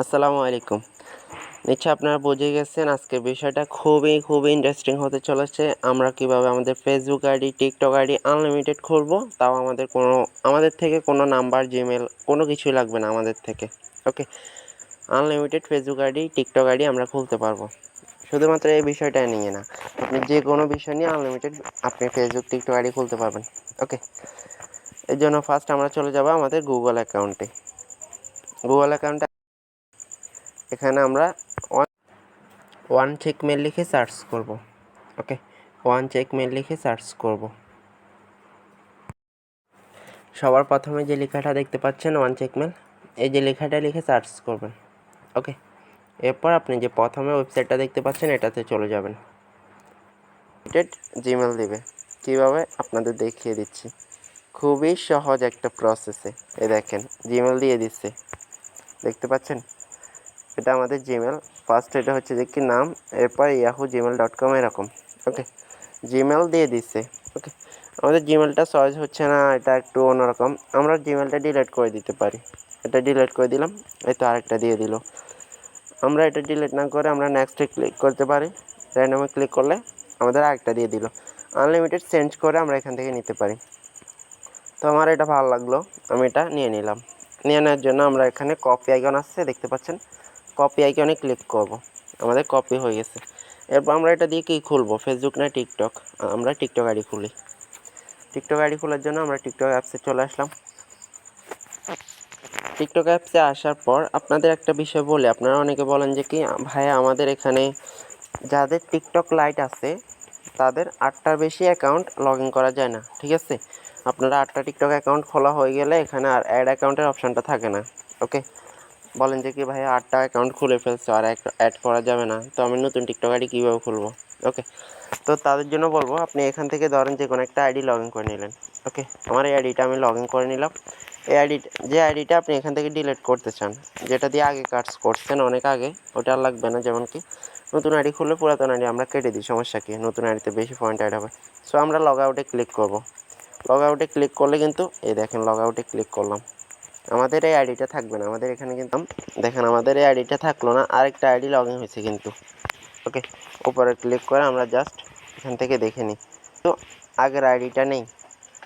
আসসালামু আলাইকুম। নিশ্চয় আপনারা বুঝে গেছেন আজকের বিষয়টা খুবই খুবই ইন্টারেস্টিং হতে চলেছে। আমরা কীভাবে আমাদের Facebook ID TikTok ID unlimited খুলবো, তাও আমাদের কোনো, আমাদের থেকে কোনো নাম্বার জিমেল কোনো কিছুই লাগবে না আমাদের থেকে okay unlimited Facebook ID TikTok ID আমরা খুলতে পারব। শুধুমাত্র এই বিষয়টা নিয়ে না, আপনি যে কোনো বিষয় নিয়ে আনলিমিটেড আপনি ফেসবুক টিকটক আইডি খুলতে পারবেন ওকে এর জন্য ফার্স্ট আমরা চলে যাব আমাদের গুগল অ্যাকাউন্টে গুগল অ্যাকাউন্টে এখানে আমরা ওয়ান ওয়ান চেক মেল লিখে সার্চ করব। ওকে ওয়ান চেক মেল লিখে সার্চ করব। সবার প্রথমে যে লেখাটা দেখতে পাচ্ছেন ওয়ান চেক মেল এই যে লেখাটা লিখে সার্চ করবেন। ওকে এরপর আপনি যে প্রথমে ওয়েবসাইটটা দেখতে পাচ্ছেন, এটাতে চলে যাবেন। জিমেল দিবে। কীভাবে? আপনাদের দেখিয়ে দিচ্ছি। খুবই সহজ একটা প্রসেসে এ। দেখেন জিমেল দিয়ে দিচ্ছে। দেখতে পাচ্ছেন? এটা আমাদের জিমেল ফার্স্ট এটা হচ্ছে যে কি নাম, এরপর ইয়াহু জিমেল ডট কম এরকম। ওকে জিমেল দিয়ে দিচ্ছে। ওকে আমাদের জিমেলটা সহজ হচ্ছে না, এটা একটু অন্যরকম। আমরা জিমেলটা ডিলেট করে দিতে পারি। এটা ডিলেট করে দিলাম, এই তো আরেকটা দিয়ে দিল। আমরা এটা ডিলেট না করে আমরা নেক্সটে ক্লিক করতে পারি। র্যান্ডমে ক্লিক করলে আমাদের আরেকটা দিয়ে দিল। আনলিমিটেড চেঞ্জ করে আমরা এখান থেকে নিতে পারি। তো আমার এটা ভালো লাগল, আমি এটা নিয়ে নিলাম। নিয়ে নেওয়ার জন্য আমরা এখানে কপি আইকন আসছে, দেখতে পাচ্ছেন? কপি আইকনে ক্লিক করব। আমাদের কপি হয়ে গেছে। এরপর আমরা এটা দিয়ে কী খুলবো? ফেসবুক না টিকটক আমরা টিকটক আইডি খুলি। টিকটক আইডি খোলার জন্য আমরা টিকটক অ্যাপসে চলে আসলাম। টিকটক অ্যাপসে আসার পর আপনাদের একটা বিষয় বলে। আপনারা অনেকে বলেন যে কি, ভাইয়া, আমাদের এখানে যাদের টিকটক লাইট আছে, তাদের আটটার বেশি অ্যাকাউন্ট লগ ইন করা যায় না। ঠিক আছে? আপনারা আটটা টিকটক অ্যাকাউন্ট খোলা হয়ে গেলে এখানে আর অ্যাড অ্যাকাউন্টের অপশানটা থাকে না। ওকে বলেন যে কি ভাই আটটা অ্যাকাউন্ট খুলে ফেলছো আর অ্যাড করা যাবে না। তো আমি নতুন টিকটক আইডি কীভাবে খুলবো? ওকে তো তাদের জন্য বলব, আপনি এখান থেকে ধরেন যে কোনো একটা আইডি লগ ইন করে নিলেন। ওকে আমার এই আইডিটা আমি লগ ইন করে নিলাম। এই আইডি যে আইডিটা আপনি এখান থেকে ডিলিট করতে চান, যেটা দিয়ে আগে কাজ করছেন অনেক আগে, ওটা আর লাগবে না। যেমন কি, নতুন আইডি খুললে পুরাতন আইডি আমরা কেটে দিই, সমস্যা কি? নতুন আইডিতে বেশি পয়েন্ট অ্যাড হবে। সো আমরা লগ আউটে ক্লিক করব। লগ আউটে ক্লিক করলে কিন্তু, এই দেখেন লগ আউটে ক্লিক করলাম। আমাদের এই আইডিটা থাকবে না, আমাদের এখানে কিন্তু, দেখেন আমাদের এই আইডিটা থাকল না, আরেকটা আইডি লগ ইন হয়েছে কিন্তু। ওকে, উপরে ক্লিক করে আমরা জাস্ট এখান থেকে দেখে নিই। তো, আগের আইডিটা নেই,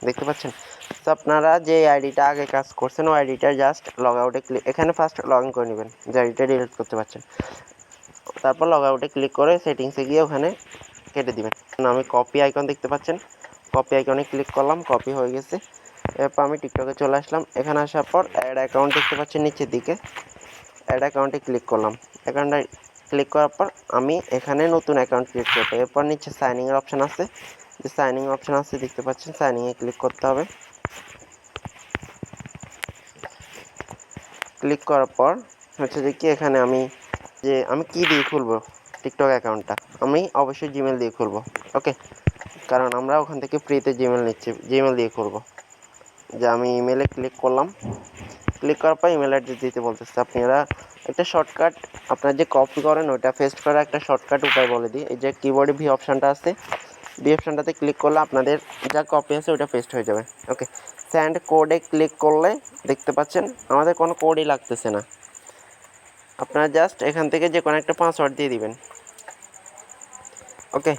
দেখতে পাচ্ছেন? তো আপনারা যে আইডিটা আগে কাজ করছেন, ওই আইডিটা জাস্ট লগ আউটে ক্লিক এখানে ফার্স্ট লগ ইন করে নেবেন, যে আইডিটা ডিলিট করতে পারছেন। তারপর লগ আউটে ক্লিক করে সেটিংসে গিয়ে ওখানে কেটে দিবেন। আমি কপি আইকন দেখতে পাচ্ছেন? কপি আইকনে ক্লিক করলাম কপি হয়ে গেছে। এরপর আমি টিকটকে চলে আসলাম। এখানে আসার পর অ্যাড অ্যাকাউন্ট দেখতে পাচ্ছি নিচের দিকে। অ্যাড অ্যাকাউন্টে ক্লিক করলাম। অ্যাকাউন্টে ক্লিক করার পর আমি এখানে নতুন অ্যাকাউন্ট ক্রিয়েট করব। এরপর নিচে সাইনিংয়ের অপশান আছে। যে সাইনিং অপশান আছে, দেখতে পাচ্ছেন সাইনিংয়ে ক্লিক করতে হবে। ক্লিক করার পর হচ্ছে যে কি, এখানে আমি যে আমি কি দিয়ে খুলবো টিকটক অ্যাকাউন্টটা আমি অবশ্যই জিমেল দিয়ে খুলবো। ওকে কারণ আমরা ওখান থেকে ফ্রিতে জিমেল নিচ্ছি। জিমেল দিয়ে খুলবো। যে আমি ইমেলে ক্লিক করলাম। ক্লিক করার পর ইমেল অ্যাড্রেস দিতে বলতেছে। আপনারা একটা শর্টকাট আপনার যে কপি করেন, ওইটা পেস্ট করার একটা শর্টকাট উপায় বলে দিই। এই যে কিবোর্ডে ভি অপশানটা আছে ভি অপশানটাতে ক্লিক করলে আপনাদের যা কপি আছে, ওইটা পেস্ট হয়ে যাবে। ওকে স্যান্ড কোডে ক্লিক করলে দেখতে পাচ্ছেন, আমাদের কোনো কোডই লাগতেছে না। আপনারা জাস্ট এখান থেকে যে কোনো একটা পাসওয়ার্ড দিয়ে দিবেন। ওকে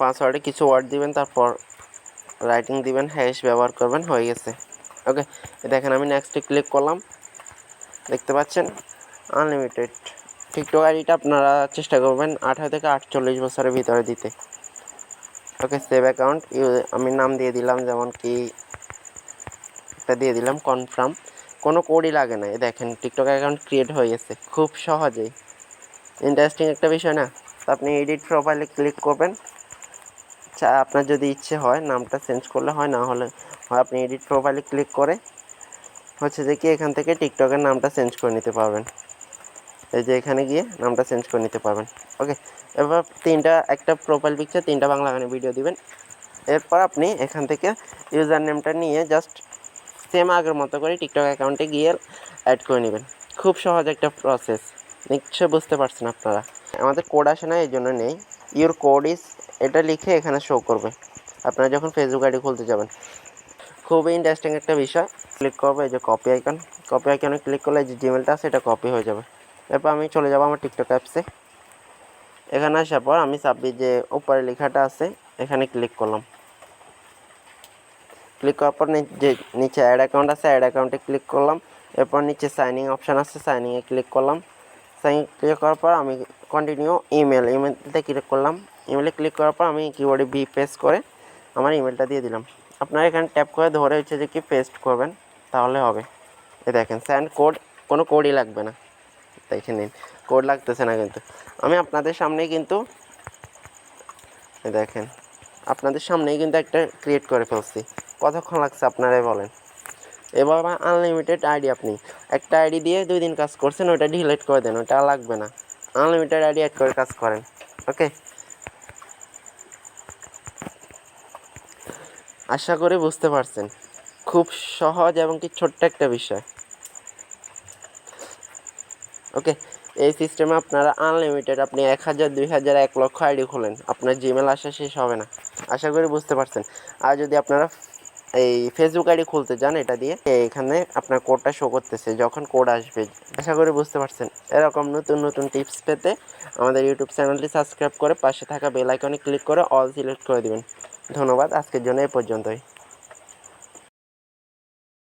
পাসওয়ার্ডে কিছু ওয়ার্ড দিবেন, তারপর রাইটিং দিবেন হ্যাশ ব্যবহার করবেন, হয়ে গেছে। ওকে দেখেন আমি নেক্সটে ক্লিক করলাম। দেখতে পাচ্ছেন? আনলিমিটেড টিকটক আইডিটা আপনারা চেষ্টা করবেন আঠারো থেকে আটচল্লিশ বছরের ভিতরে দিতে। ওকে সেভ অ্যাকাউন্ট আমি নাম দিয়ে দিলাম, যেমন কি একটা দিয়ে দিলাম কনফার্ম কোনো কোডই লাগে না দেখেন টিকটক অ্যাকাউন্ট ক্রিয়েট হয়ে গেছে, খুব সহজেই। ইন্টারেস্টিং একটা বিষয় না? আপনি এডিট প্রোফাইলে ক্লিক করবেন। আপনার যদি ইচ্ছে হয় নামটা চেঞ্জ করলে হয়, না হলে হয় আপনি এডিট প্রোফাইলে ক্লিক করে হচ্ছে যে কি এখান থেকে টিকটকের নামটা চেঞ্জ করে নিতে পারবেন। এই যে এখানে গিয়ে নামটা চেঞ্জ করে নিতে পারবেন। ওকে এবার তিনটা, একটা প্রোফাইল পিকচার তিনটা বাংলা গানে ভিডিও দিবেন। এরপর আপনি এখান থেকে ইউজার নেমটা নিয়ে জাস্ট সেম আগের মতো করে টিকটক অ্যাকাউন্টে গিয়ে অ্যাড করে নেবেন। খুব সহজ একটা প্রসেস নিশ্চয় বুঝতে পারছেন আপনারা। আমাদের কোড আসে না, এই জন্য নেই। ইউর কোড ইজ এটা লিখে এখানে শো করবে। আপনারা যখন ফেসবুক আইডি খুলতে যাবেন। খুবই ইন্টারেস্টিং একটা বিষয়। ক্লিক করব, এই যে কপি আইকন কপি আইকনে ক্লিক করলে যে জিমেলটা আছে, এটা কপি হয়ে যাবে। এরপর আমি চলে যাব আমার টিকটক অ্যাপসে এখানে আসার পর আমি সাবমিট যে উপরে লেখাটা আছে, এখানে ক্লিক করলাম। ক্লিক করার পর যে নিচে অ্যাড অ্যাকাউন্ট আছে অ্যাড অ্যাকাউন্টে ক্লিক করলাম। এরপর নিচে সাইনিং অপশান আছে সাইনিংয়ে ক্লিক করলাম। সাইন ক্লিক করার পর আমি কন্টিনিউ ইমেল ইমেলতে ক্লিক করলাম। ইমেলে ক্লিক করার পর আমি কিবোর্ডে বি পেস্ট করে আমার ইমেলটা দিয়ে দিলাম। আপনারা এখানে ট্যাপ করে ধরে হচ্ছে যে কি পেস্ট করবেন, তাহলে হবে। এ দেখেন স্যান্ড কোড কোনো কোডই লাগবে না। দেখে নিন কোড লাগতেছে না কিন্তু। আমি আপনাদের সামনেই কিন্তু দেখেন, আপনাদের সামনেই কিন্তু একটা ক্রিয়েট করে ফেলছি। কতক্ষণ লাগছে আপনারাই বলেন। এবার আমার আনলিমিটেড আইডি আপনি। একটা আইডি দিয়ে দুই দিন কাজ করছেন ওটা ডিলিট করে দেন ওটা লাগবে না। আনলিমিটেড আইডি অ্যাড করে কাজ করেন ওকে আশা করি বুঝতে পারছেন। খুব সহজ এবং কি ছোট্ট একটা বিষয়। ওকে, এই সিস্টেমে আপনারা আনলিমিটেড আপনি এক হাজার, দুই হাজার, এক লক্ষ আইডি খোলেন। আপনার জিমেল আসা শেষ হবে না। আশা করি বুঝতে পারছেন। আর যদি আপনারা এই ফেসবুক আইডি খুলতে চান এটা দিয়ে, এখানে আপনার কোডটা শো করতেছে, যখন কোড আসবে। আশা করি বুঝতে পারছেন। এরকম নতুন নতুন টিপস পেতে আমাদের ইউটিউব চ্যানেলটি সাবস্ক্রাইব করে পাশে থাকা বেল আইকনে ক্লিক করে অল সিলেক্ট করে দিবেন। ধন্যবাদ আজকের জন্য এই পর্যন্তই।